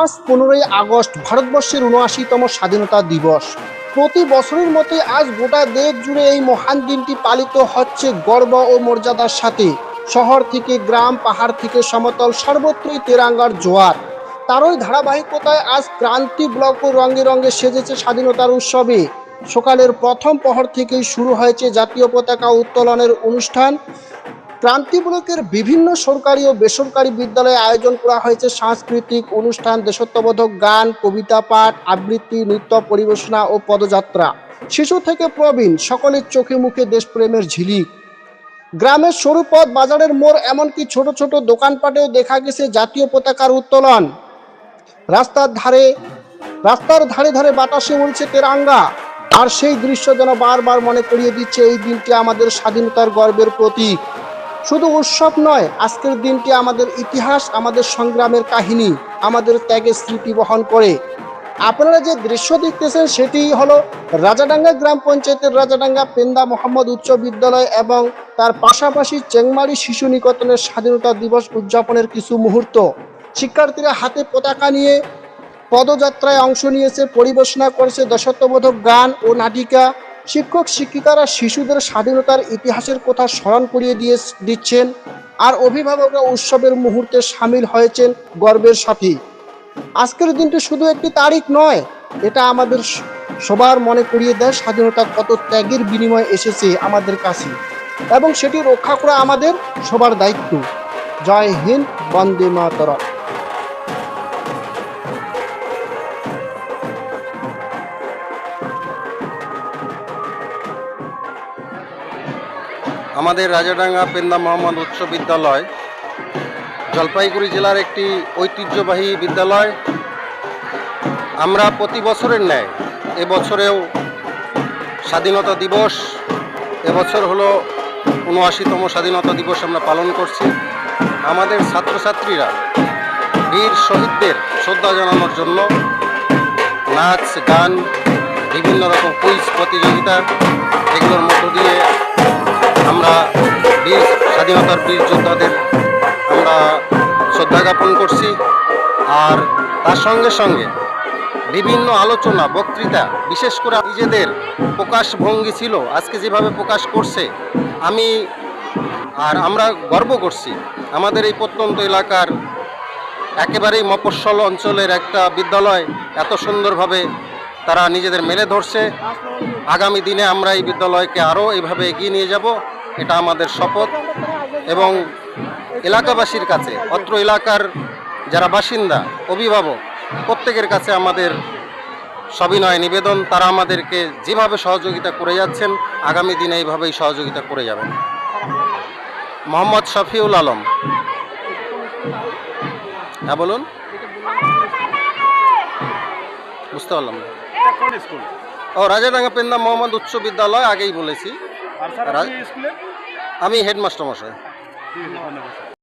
আজ পনেরোই আগস্ট, ভারতবর্ষের উনআশিতম স্বাধীনতা দিবস। প্রতি বছরের মতোই আজ গোটা দেশ জুড়ে এই মহান দিনটি পালিত হচ্ছে গর্ব ও মর্যাদার সাথে। শহর থেকে গ্রাম, পাহাড় থেকে সমতল, সর্বত্রই তেরাঙ্গার জোয়ার। তারই ধারাবাহিকতায় আজ ক্রান্তি ব্লক ও রঙে রঙে সেজেছে স্বাধীনতার উৎসবে সকালের প্রথম প্রহর থেকেই শুরু হয়েছে জাতীয় পতাকা উত্তোলনের অনুষ্ঠান। ক্রান্তি ব্লকের বিভিন্ন সরকারি ও বেসরকারি বিদ্যালয়ে আয়োজন করা হয়েছে সাংস্কৃতিক অনুষ্ঠান, দেশত্ববোধক গান, কবিতা পাঠ, আবৃত্তি, নৃত্য পরিবেশনা ও পদযাত্রা। শিশু থেকে প্রবীণ, সকলের চোখে মুখে দেশপ্রেমের ঝিলিক। গ্রামের সরু পথ, বাজারের মোড়, এমনকি ছোট ছোট দোকানপাটেও দেখা গেছে জাতীয় পতাকার উত্তোলন। রাস্তার ধারে রাস্তার ধারে ধারে বাতাসে উড়ছে তেরাঙ্গা। আর সেই দৃশ্য যেন বারবার মনে করিয়ে দিচ্ছে এই দিনটি আমাদের স্বাধীনতার গর্বের প্রতীক। শুধু উৎসব নয়, আজকের দিনটি আমাদের ইতিহাস, আমাদের সংগ্রামের কাহিনী, আমাদের ত্যাগের স্মৃতি বহন করে। আপনারা যে দৃশ্য দেখতেছেন, সেটি হলো রাজাডাঙ্গা গ্রাম পঞ্চায়েতের রাজাডাঙ্গা পেন্দা মোহাম্মদ উচ্চ বিদ্যালয় এবং তার পাশাপাশি চেংমারি শিশু নিকেতনের স্বাধীনতা দিবস উদযাপনের কিছু মুহূর্ত। শিক্ষার্থীরা হাতে পতাকা নিয়ে পদযাত্রায় অংশ নিয়েছে, পরিবেশনা করেছে দেশত্ববোধক গান ও নাটিকা। শিক্ষক, শিক্ষিকারা শিশুদের স্বাধীনতার ইতিহাসের কথা স্মরণ করিয়ে দিয়ে দিচ্ছেন আর অভিভাবকরা উৎসবের মুহূর্তে সামিল হয়েছেন গর্বের সাথে। আজকের দিনটি শুধু একটি তারিখ নয়, এটা আমাদের সবার মনে করিয়ে দেয় স্বাধীনতা কত ত্যাগের বিনিময়ে এসেছে আমাদের কাছে এবং সেটি রক্ষা করা আমাদের সবার দায়িত্ব। জয় হিন্দ, বন্দে মাতরম। আমাদের রাজাডাঙ্গা পেন্দা মোহাম্মদ উচ্চ বিদ্যালয়, জলপাইগুড়ি জেলার একটি ঐতিহ্যবাহী বিদ্যালয়। আমরা প্রতি বছরের ন্যায় এবছরেও স্বাধীনতা দিবস, এবছর হলো উনআশিতম স্বাধীনতা দিবস আমরা পালন করছি। আমাদের ছাত্রছাত্রীরা, বীর শহীদদের শ্রদ্ধা জানানোর জন্য নাচ, গান, বিভিন্ন রকম কুইজ প্রতিযোগিতা, এগুলোর মধ্য দিয়ে আমরা বীর স্বাধীনতার বীর যোদ্ধাদের আমরা শ্রদ্ধা জ্ঞাপন করছি। আর তার সঙ্গে সঙ্গে বিভিন্ন আলোচনা, বক্তৃতা, বিশেষ করে নিজেদের প্রকাশভঙ্গি ছিল, আজকে যেভাবে প্রকাশ করছে, আমি আর আমরা গর্ব করছি। আমাদের এই প্রত্যন্ত এলাকার একেবারেই মফস্বল অঞ্চলের একটা বিদ্যালয় এত সুন্দরভাবে তারা নিজেদের মেলে ধরছে। আগামী দিনে আমরা এই বিদ্যালয়কে আরও এইভাবে এগিয়ে নিয়ে যাব। এটা আমাদের শপথ এবং এলাকাবাসীর কাছে অত্র এলাকার যারা বাসিন্দা অভিভাবক প্রত্যেকের কাছে আমাদের সবিনয় নিবেদন। তারা আমাদেরকে যেভাবে সহযোগিতা করে যাচ্ছেন আগামী দিনে এইভাবেই সহযোগিতা করে যাবেন। মোহাম্মদ শফিউল আলম। হ্যাঁ বলুন। বুঝতে পারলাম না। ও রাজাডাঙ্গা পেন্দা মোহাম্মদ উচ্চ বিদ্যালয় আগেই বলেছি। আমি হেডমাস্টার মশাই।